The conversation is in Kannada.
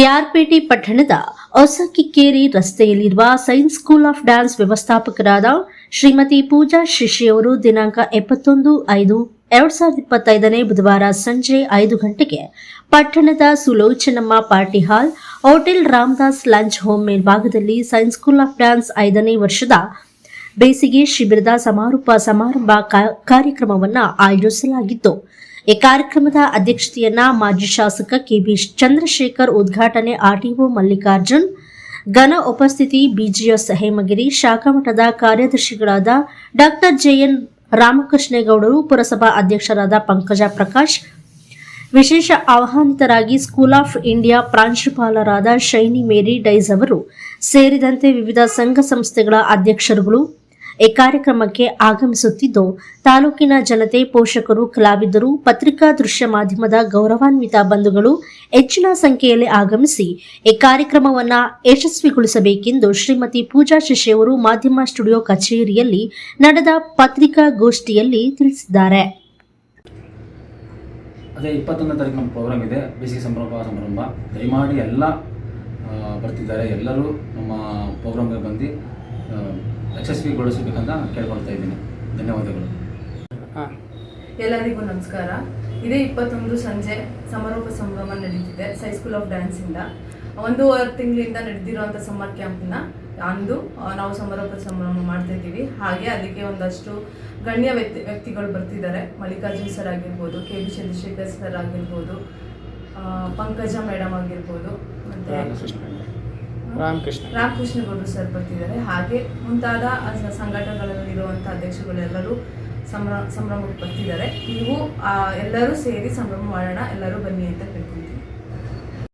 ಕೆಆರ್ಪೇಟೆ ಪಟ್ಟಣದ ಹೊಸಕಿಕ್ಕೇರಿ ರಸ್ತೆಯಲ್ಲಿರುವ ಸೈನ್ಸ್ ಸ್ಕೂಲ್ ಆಫ್ ಡ್ಯಾನ್ಸ್ ವ್ಯವಸ್ಥಾಪಕರಾದ ಶ್ರೀಮತಿ ಪೂಜಾ ಶಿಶಿಯವರು ದಿನಾಂಕ ಎಪ್ಪತ್ತೊಂದು ಐದು ಎರಡ್ ಸಾವಿರದ ಇಪ್ಪತ್ತೈದನೇ ಬುಧವಾರ ಸಂಜೆ ಐದು ಗಂಟೆಗೆ ಪಟ್ಟಣದ Sulochanamma party hall, hotel Ramdas lunch home ಮೇಲ್ಭಾಗದಲ್ಲಿ ಸೈನ್ಸ್ ಸ್ಕೂಲ್ ಆಫ್ ಡ್ಯಾನ್ಸ್ ಐದನೇ ವರ್ಷದ ಬೇಸಿಗೆ ಶಿಬಿರದ ಸಮಾರೋಪ ಸಮಾರಂಭ ಕಾರ್ಯಕ್ರಮವನ್ನು ಆಯೋಜಿಸಲಾಗಿತ್ತು. ಈ ಕಾರ್ಯಕ್ರಮದ ಅಧ್ಯಕ್ಷತೆಯನ್ನ ಮಾಜಿ ಶಾಸಕ ಕೆಬಿ ಚಂದ್ರಶೇಖರ್, ಉದ್ಘಾಟನೆ ಆರ್ಟಿಒ ಮಲ್ಲಿಕಾರ್ಜುನ್, ಘನ ಉಪಸ್ಥಿತಿ ಬಿಜಿಎಸ್ ಹೇಮಗಿರಿ, ಶಾಖಾ ಮಠದ ಕಾರ್ಯದರ್ಶಿಗಳಾದ ಡಾಕ್ಟರ್ ಜೆಎನ್ ರಾಮಕೃಷ್ಣೇಗೌಡರು, ಪುರಸಭಾ ಅಧ್ಯಕ್ಷರಾದ ಪಂಕಜ ಪ್ರಕಾಶ್, ವಿಶೇಷ ಆಹ್ವಾನಿತರಾಗಿ ಸ್ಕೂಲ್ ಆಫ್ ಇಂಡಿಯಾ ಪ್ರಾಂಶುಪಾಲರಾದ ಶೈನಿ ಮೇರಿ ಡೈಸ್ ಅವರು ಸೇರಿದಂತೆ ವಿವಿಧ ಸಂಘ ಸಂಸ್ಥೆಗಳ ಅಧ್ಯಕ್ಷರುಗಳು ಈ ಕಾರ್ಯಕ್ರಮಕ್ಕೆ ಆಗಮಿಸುತ್ತಿದ್ದು, ತಾಲೂಕಿನ ಜನತೆ, ಪೋಷಕರು, ಕಲಾವಿದರು, ಪತ್ರಿಕಾ ದೃಶ್ಯ ಮಾಧ್ಯಮದ ಗೌರವಾನ್ವಿತ ಬಂಧುಗಳು ಹೆಚ್ಚಿನ ಸಂಖ್ಯೆಯಲ್ಲಿ ಆಗಮಿಸಿ ಈ ಕಾರ್ಯಕ್ರಮವನ್ನು ಯಶಸ್ವಿಗೊಳಿಸಬೇಕೆಂದು ಶ್ರೀಮತಿ ಪೂಜಾ ಶಿಷ್ಯವರು ಮಾಧ್ಯಮ ಸ್ಟುಡಿಯೋ ಕಚೇರಿಯಲ್ಲಿ ನಡೆದ ಪತ್ರಿಕಾಗೋಷ್ಠಿಯಲ್ಲಿ ತಿಳಿಸಿದ್ದಾರೆ. ಅದೇ ಇಪ್ಪತ್ತೊಂದನೇ ತಾರೀಕು ನಮ್ಮ ಪ್ರೋಗ್ರಾಮ್ ಇದೆ. ಬೇಸಿಗೆ ಸಂಭ್ರಮ ಸಂಭ್ರಮ ದಯಮಾಡಿ ಎಲ್ಲ ಬರ್ತಿದ್ದಾರೆ. ಎಲ್ಲರೂ ನಮ್ಮ ಪ್ರೋಗ್ರಾಮ್ಗೆ ಬಂದು ಯಶಸ್ವಿಗೊಳಿಸಬೇಕಂತ ಕೇಳ್ಕೊಳ್ತಾ ಇದ್ದೀನಿ. ಧನ್ಯವಾದಗಳು. ಎಲ್ಲರಿಗೂ ನಮಸ್ಕಾರ. ಇದೇ ಇಪ್ಪತ್ತೊಂದು ಸಂಜೆ ಸಮಾರೋಪ ಸಂಭ್ರಮ ನಡೀತಿದೆ ಸೈ ಸ್ಕೂಲ್ ಆಫ್ ಡ್ಯಾನ್ಸಿಂದ ಒಂದೂವರೆ ತಿಂಗಳಿಂದ ನಡೆದಿರುವಂಥ ಸಮ್ಮರ್ ಕ್ಯಾಂಪ್ನ ಅಂದು ನಾವು ಸಮಾರೋಪ ಸಂಭ್ರಮ ಮಾಡ್ತಾ ಇದ್ದೀವಿ. ಹಾಗೆ ಅದಕ್ಕೆ ಒಂದಷ್ಟು ಗಣ್ಯ ವ್ಯಕ್ತಿ ವ್ಯಕ್ತಿಗಳು ಬರ್ತಿದ್ದಾರೆ. ಮಲ್ಲಿಕಾರ್ಜುನ್ ಸರ್ ಆಗಿರ್ಬೋದು ಕೆ. ಬಿ. ಚಂದ್ರಶೇಖರ್ ಸರ್ ಆಗಿರ್ಬೋದು ಆ, ಪಂಕಜ ಮೇಡಮ್ ಆಗಿರ್ಬೋದು ಮತ್ತೆ ರಾಮಕೃಷ್ಣ. ರಾಮಕೃಷ್ಣ ಗೌಡರು ಸರ್ ಬರ್ತಿದ್ದಾರೆ. ಹಾಗೆ ಮುಂತಾದ ಸಂಘಟನೆಗಳಲ್ಲಿ ಸಂಘಟನೆಗಳಲ್ಲಿರುವಂಥ ಅಧ್ಯಕ್ಷಗಳೆಲ್ಲರೂ ಸಂಭ್ರಮ ಸಂಭ್ರಮಕ್ಕೆ ಬರ್ತಿದ್ದಾರೆ. ನೀವು ಎಲ್ಲರೂ ಸೇರಿ ಸಂಭ್ರಮ ಮಾಡೋಣ. ಎಲ್ಲರೂ ಬನ್ನಿ ಅಂತ ಕೇಳ್ತೀನಿ